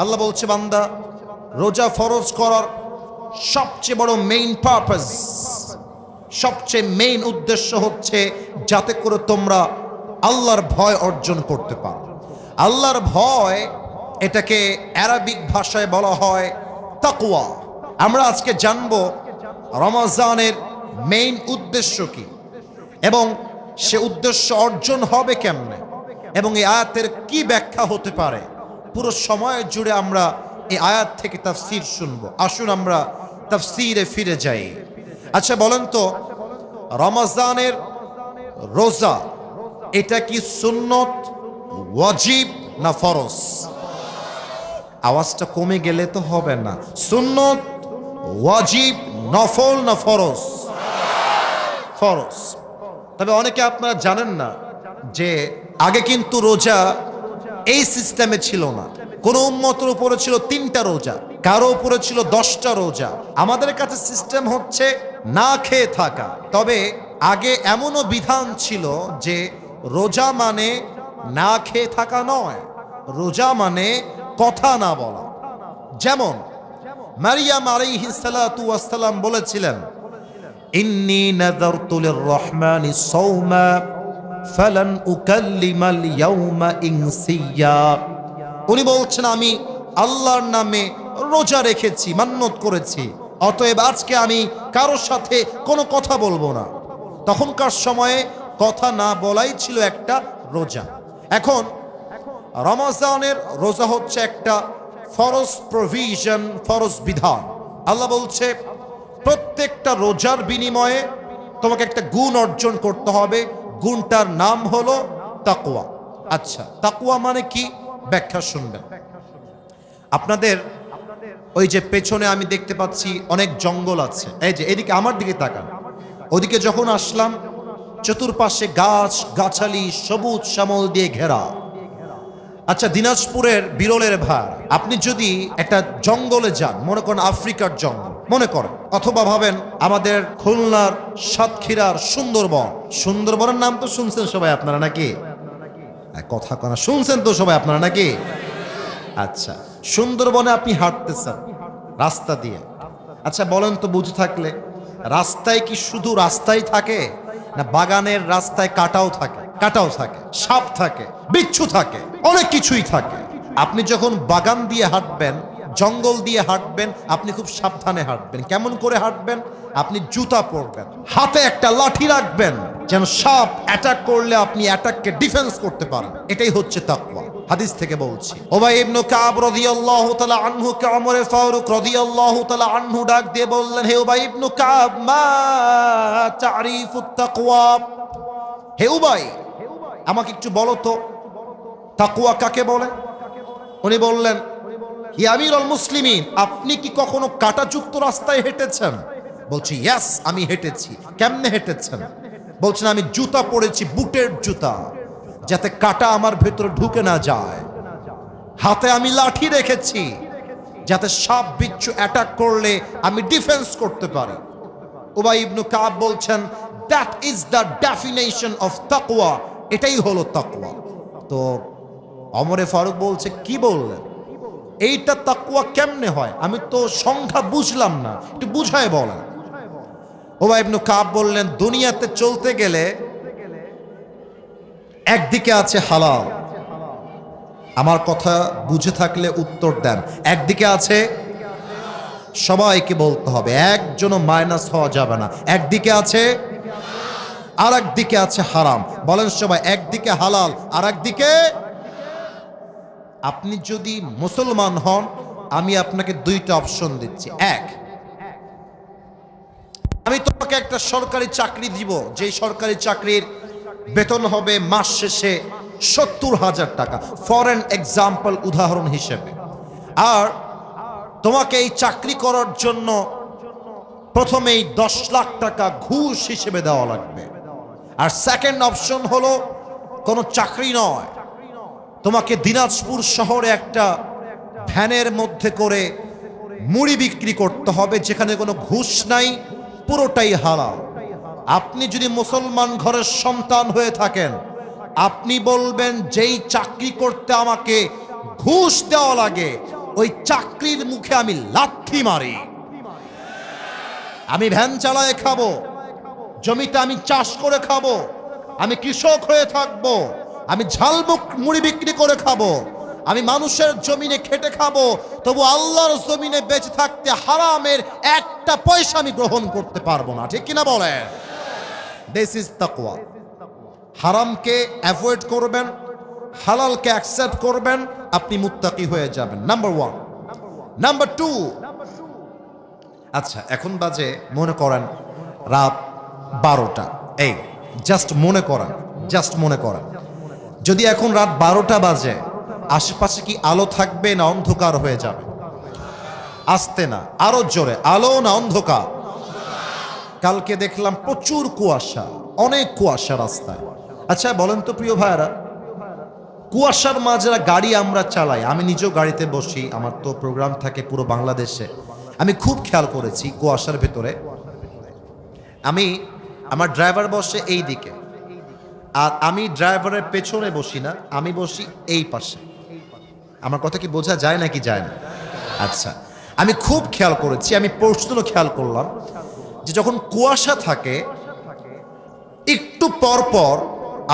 আল্লাহ বলছে, বান্দা, রোজা ফরজ করার সবচেয়ে বড় মেইন পারপাস সবচেয়ে মেইন উদ্দেশ্য হচ্ছে যাতে করে তোমরা আল্লাহর ভয় অর্জন করতে পারো। আল্লাহর ভয় এটাকে অ্যারাবিক ভাষায় বলা হয় তাকুয়া আমরা আজকে জানব রমাজানের মেইন উদ্দেশ্য কি এবং সে উদ্দেশ্য অর্জন হবে কেমনে এবং এই আয়াতের কি ব্যাখ্যা হতে পারে। পুরো সময় জুড়ে আমরা এই আয়াত থেকে তাফসির শুনব। আসুন আমরা তাফসিরে ফিরে যাই। আচ্ছা বলেন তো, রমাজানের রোজা, এটা কি সুন্নত, ওয়াজিব না ফরজ? আওয়াজটা কমে গেলে তো হবে না। সুন্নত, ওয়াজিব, নফল না ফরজ? ফরজ। তবে অনেকে আপনারা জানেন না যে আগে কিন্তু রোজা এই সিস্টেমে ছিল না। কোন উম্মতের উপরে ছিল তিনটা রোজা, কারও উপরে ছিল দশটা রোজা। আমাদের কাছে সিস্টেম হচ্ছে না খেয়ে থাকা। তবে আগে এমনও বিধান ছিল যে রোজা মানে না খেয়ে থাকা নয়, রোজা মানে কথা না বলা। যেমন মারিয়াম আলাইহিস সালাতু ওয়াস সালাম বলেছিলেন, ইন্নি নাযারতু লির-রহমানি সাওমা। ফালান উকাল্লিমাল ইয়াউমা ইনসিয়া। উনি বলছেন, আমি আল্লাহর নামে রোজা রেখেছি মান্যত করেছি। অতএব আজকে আমি কারোর সাথে কোনো কথা বলব না। তখনকার সময়ে কথা না বলাই ছিল একটা রোজা। এখন রমাজানের রোজা হচ্ছে একটা ফরজ প্রভিশন, ফরজ বিধান। আল্লাহ বলছে, প্রত্যেকটা রোজার বিনিময়ে তোমাকে একটা গুণ অর্জন করতে হবে। গুণটার নাম হলো তাকুয়া আচ্ছা তাকুয়া মানে কি? ব্যাখ্যা শুনবেন। আপনাদের ওই যে পেছনে আমি দেখতে পাচ্ছি অনেক জঙ্গল আছে। এই যে, এদিকে আমার দিকে তাকান। ওদিকে যখন আসলাম, চতুর্পাশে গাছ, গাছালি, সবুজ শ্যামল দিয়ে ঘেরা। আচ্ছা দিনাজপুরের বিরলের ভার। আপনি যদি একটা জঙ্গলে যান মনে করেন আফ্রিকার জঙ্গল মনে করেন অথবা ভাবেন আমাদের খুলনার সাতক্ষীরার সুন্দরবন। সুন্দরবনের নাম তো শুনছেন সবাই আপনারা নাকি? আহ, কথা কনা শুনছেন তো সবাই আপনারা নাকি? আচ্ছা সুন্দরবনে আপনি হাঁটতেছেন রাস্তা দিয়ে। আচ্ছা বলেন তো বুঝে থাকলে রাস্তায় কি শুধু রাস্তায় থাকে না বাগানের রাস্তায় কাটাও থাকে? কাটাও থাকে, সাপ থাকে, বিচ্ছু থাকে, অনেক কিছুই থাকে। আপনি যখন বাগান দিয়ে হাঁটবেন, জঙ্গল দিয়ে হাঁটবেন, আপনি খুব সাবধানে হাঁটবেন। কেমন করে হাঁটবেন? আপনি জুতা পরবেন, হাতে একটা লাঠি রাখবেন, যেন সাপ অ্যাটাক করলে আপনি অ্যাটাককে ডিফেন্স করতে পারেন। এটাই হচ্ছে তাকওয়া। হাদিস থেকে বলছি, ওবাই ইবনু কাব রাদিয়াল্লাহু তাআলা আনহু কে ওমর ফারুক রাদিয়াল্লাহু তাআলা আনহু ডাক দিয়ে বললেন, হে ওবাই ইবনু কাব, মা তারিফুত তাকওয়া। হে উবাই আমাকে একটু বলো তো তাকুয়া কাকে বলে? উনি বললেন, হি আমিরুল মুসলিমিন, আপনি কি কখনো কাটাযুক্ত রাস্তায় হেঁটেছেন? বলছি ইয়াস আমি হেঁটেছি। কেমনে হেঁটেছেন? বলছেন আমি জুতা পরেছি, বুটের জুতা, যাতে কাটা আমার ভেতরে ঢুকে না যায়। হাতে আমি লাঠি রেখেছি, যাতে সাপ বিচ্ছু অ্যাটাক করলে আমি ডিফেন্স করতে পারি। উবাই ইবনু কাব বলছেন that is the definition of তাকওয়া এটাই হলো তাকওয়া। তো অমরে ফারুক বলছে, কি বললেন? এইটা তাকুয়া কেমনে হয়? আমি তো সংখ্যা বুঝলাম না। একটু বুঝায় বলেন। ওবা ইবনু কাব বললেন, দুনিয়াতে চলতে গেলে একদিকে আছে হালাল। আমার কথা বুঝে থাকলে উত্তর দেন। একদিকে আছে সবাইকে বলতে হবে। একজনও মাইনাস হওয়া যাবে না। একদিকে আছে আর একদিকে আছে হারাম। বলেন সবাই, একদিকে হালাল আর একদিকে আপনি যদি মুসলমান হন, আমি আপনাকে দুইটা অপশন দিচ্ছি। এক, আমি তোমাকে একটা সরকারি চাকরি দিব। যেই সরকারি চাকরির বেতন হবে মাস শেষে সত্তর হাজার টাকা। ফর অ্যান এক্সাম্পল উদাহরণ হিসেবে। আর তোমাকে এই চাকরি করার জন্য প্রথমেই দশ লাখ টাকা ঘুষ হিসেবে দেওয়া লাগবে। আর সেকেন্ড অপশন হলো কোনো চাকরি নয়। তোমাকে দিনাজপুর শহরে একটা ভ্যানের মধ্যে করে মুড়ি বিক্রি করতে হবে, যেখানে কোনো ঘুষ নাই, পুরোটাই হালাল। আপনি যদি মুসলমান ঘরের সন্তান হয়ে থাকেন, আপনি বলবেন, যেই চাকরি করতে আমাকে ঘুষ দেওয়া লাগে, ওই চাকরির মুখে আমি লাথি মারি। আমি ভ্যান চালায় খাব জমিতে আমি চাষ করে খাব, আমি কৃষক হয়ে থাকব, আমি ঝালমুখ মুড়ি বিক্রি করে খাব, আমি মানুষের জমিনে খেটে খাব, তবু আল্লাহর জমিনে বেঁচে থাকতে হারামের একটা পয়সা আমি গ্রহণ করতে পারব না, ঠিক কিনা বলেন? দিস ইজ তাকওয়া হারামকে অ্যাভয়েড করবেন, হালালকে অ্যাকসেপ্ট করবেন, আপনি মুত্তাকি হয়ে যাবেন। নাম্বার ওয়ান নাম্বার টু আচ্ছা এখন বাজে, মনে করেন, রাত বারোটা। এই জাস্ট মনে করা জাস্ট মনে করা যদি এখন রাত বারোটা বাজে, আশেপাশে কি আলো থাকবে না অন্ধকার হয়ে যাবে? আসতে না, আরও জোরে, আলো না অন্ধকার? কালকে দেখলাম প্রচুর কুয়াশা, অনেক কুয়াশা রাস্তায়। আচ্ছা বলেন তো প্রিয় ভাইয়ারা, কুয়াশার মাঝে গাড়ি আমরা চালাই, আমি নিজেও গাড়িতে বসি, আমার তো প্রোগ্রাম থাকে পুরো বাংলাদেশে। আমি খুব খেয়াল করেছি কুয়াশার ভেতরে। আমি আমার ড্রাইভার বসে এই দিকে। আর আমি ড্রাইভারের পেছনে বসি না, আমি বসি এই পাশে। আমার কথা কি বোঝা যায় নাকি যায় না? আচ্ছা আমি খুব খেয়াল করেছি, আমি পরশুদিনও খেয়াল করলাম যে যখন কুয়াশা থাকে, একটু পর পর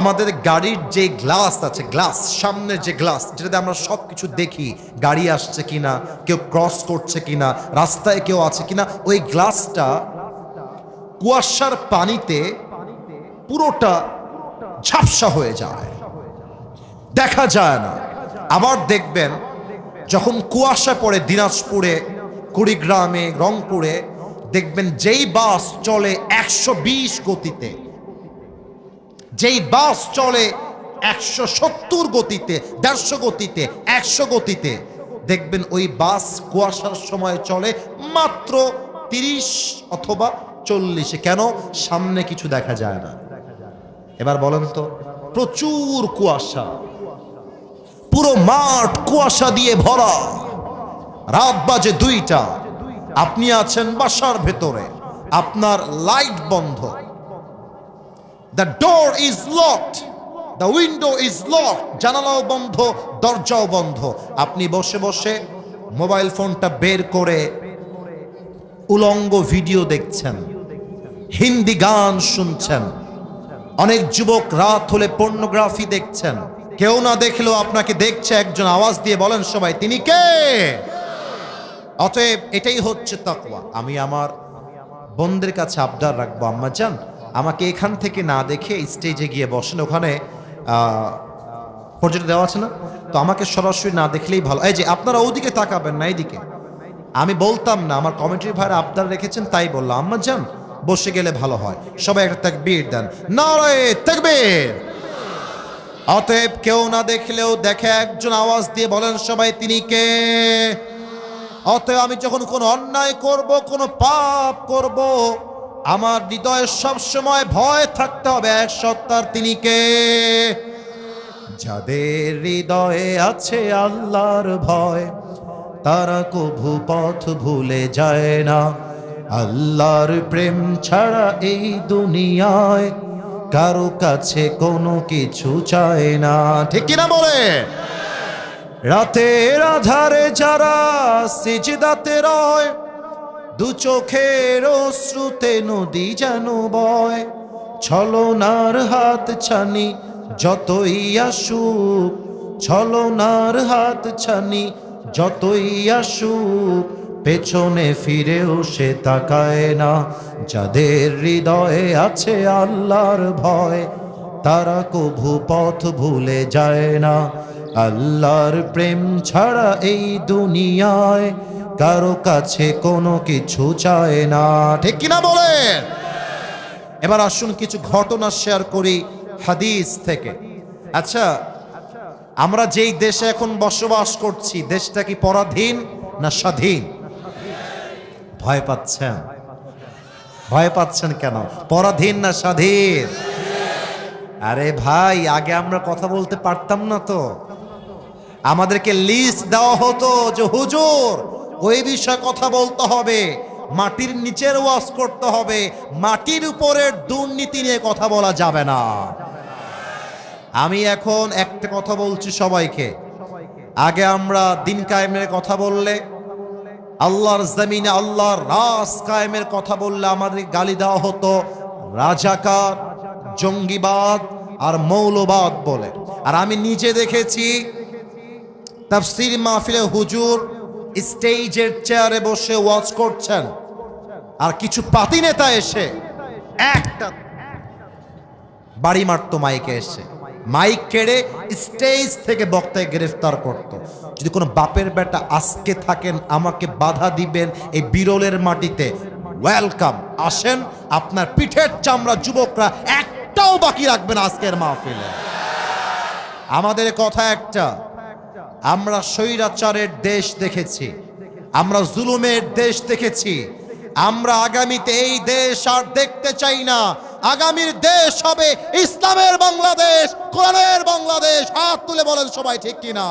আমাদের গাড়ির যে গ্লাস আছে, গ্লাস, সামনের যে গ্লাস, যেটাতে আমরা সব কিছু দেখি, গাড়ি আসছে কিনা, কেউ ক্রস করছে কিনা, রাস্তায় কেউ আছে কিনা, ওই গ্লাসটা কুয়াশার পানিতে পুরোটা ঝাপসা হয়ে যায়। দেখা যায় না। আবার দেখবেন, যখন কুয়াশা পড়ে দিনাজপুরে, কুড়িগ্রামে, রংপুরে, দেখবেন যেই বাস চলে একশো বিশ গতিতে, যেই বাস চলে একশো সত্তর গতিতে, দেড়শো গতিতে, একশো গতিতে, দেখবেন ওই বাস কুয়াশার সময় চলে মাত্র তিরিশ অথবা চল্লিশে কেন? সামনে কিছু দেখা যায় না। এবার বলেন তো, প্রচুর কুয়াশা। পুরো মাঠ কুয়াশা দিয়ে ভরা। রাত বাজে দুইটা। আপনি আছেন বাসার ভেতরে। আপনার লাইট বন্ধ। The door is locked the window is lock জানালাও বন্ধ, দরজাও বন্ধ। আপনি বসে বসে মোবাইল ফোনটা বের করে উলঙ্গ ভিডিও দেখছেন। হিন্দি গান শুনছেন। অনেক যুবক রাত হলে পর্নোগ্রাফি দেখছেন। কেউ না দেখলেও আপনাকে দেখছে, একজন আওয়াজ দিয়ে বলেন সবাই, তিনি কে? অতএব এটাই হচ্ছে তাকওয়া। আমি আমার বোনদের কাছে আবদার রাখব, আম্মা যান আমাকে এখান থেকে না দেখে স্টেজে গিয়ে বসেন। ওখানে পর্যটন দেওয়া আছে না? তো আমাকে সরাসরি না দেখলেই ভালো। এই যে, আপনারা ওদিকে তাকাবেন না, এইদিকে। আমি বলতাম না, আমার কমিটির ভাইয়ের আবদার রেখেছেন, তাই বললাম, আম্মা যান বসে গেলে ভালো হয়। সবাই একটা তাকবীর দেন। নারায়ে তাকবীর। অতএব কেউ না দেখলেও দেখে, একজন আওয়াজ দিয়ে বলেন, সবাই, তিনি কে? অতএব আমি যখন কোনো অন্যায় করব, কোনো পাপ করব, আমার হৃদয়ে সব সময় ভয় থাকতে হবে, এক সত্তার তিনি কে? যাদের হৃদয়ে আছে আল্লাহর ভয়, তারা কভু পথ ভুলে যায় না। আল্লাহর প্রেম ছাড়া এই দুনিয়ায় কারও কাছে কোনো কিছু চায় না। ঠিক কিনা বলে? রাতের আধারে যারা সিজদাতে রয়, দু চোখের শ্রুতে নদী যেন বয়। ছলনার হাত ছানি যতই আসুক, ছলনার হাত ছানি যতই আসুক পেছনে ফিরেও সে তাকায় না। যাদের হৃদয়ে আছে আল্লাহর ভয়, তারা কভু পথ ভুলে যায় না। আল্লাহর প্রেম ছাড়া এই দুনিয়ায় কারও কাছে কোনো কিছু চায় না। ঠিক কিনা বলে এবার আসুন কিছু ঘটনা শেয়ার করি হাদিস থেকে। আচ্ছা আমরা যেই দেশে এখন বসবাস করছি, দেশটা কি পরাধীন না স্বাধীন? ভয় পাচ্ছেন? ভয় পাচ্ছেন কেন? পরাধীন না স্বাধীন? আরে ভাই, আগে আমরা কথা বলতে পারতাম না তো। আমাদেরকে লিস্ট দেওয়া হতো যে, হুজুর, ওই বিষয়ে কথা বলতে হবে। মাটির নিচের ওয়াশ করতে হবে। মাটির উপরের দুর্নীতি নিয়ে কথা বলা যাবে না। আমি এখন একটা কথা বলছি সবাইকে। আগে আমরা দিন কায়েমের কথা বললে আল্লাহর জমিনে আল্লাহর রাস কায়েমের কথা বললে আমাদের গালি দেওয়া হতো। রাজাকার, জঙ্গিবাদ আর মৌলবাদ বলে। আর আমি নিজে দেখেছি তাফসির মাহফিলে হুজুর স্টেজের চেয়ারে বসে ওয়াচ করছেন। আর কিছু পাতি নেতা এসে একটা বাড়ি মারতো মাইকে এসে। মাইক কেড়ে স্টেজ থেকে বক্তায় গ্রেফতার করত। যদি কোনো বাপের বেটা আজকে থাকেন, আমাকে বাধা দিবেন এই বিরলের মাটিতে, ওয়েলকাম, আসেন, আপনার পিঠের চামড়া যুবকরা একটাও বাকি রাখবেন আজকের মাহফিলে। আমাদের কথা একটা, আমরা স্বৈরাচারের দেশ দেখেছি, আমরা জুলুমের দেশ দেখেছি, আমরা আগামীতে এই দেশ আর দেখতে চাই না। আগামীর দেশ হবে ইসলামের বাংলাদেশ কোরআনের বাংলাদেশ। হাত তুলে বলেন সবাই ঠিক কিনা?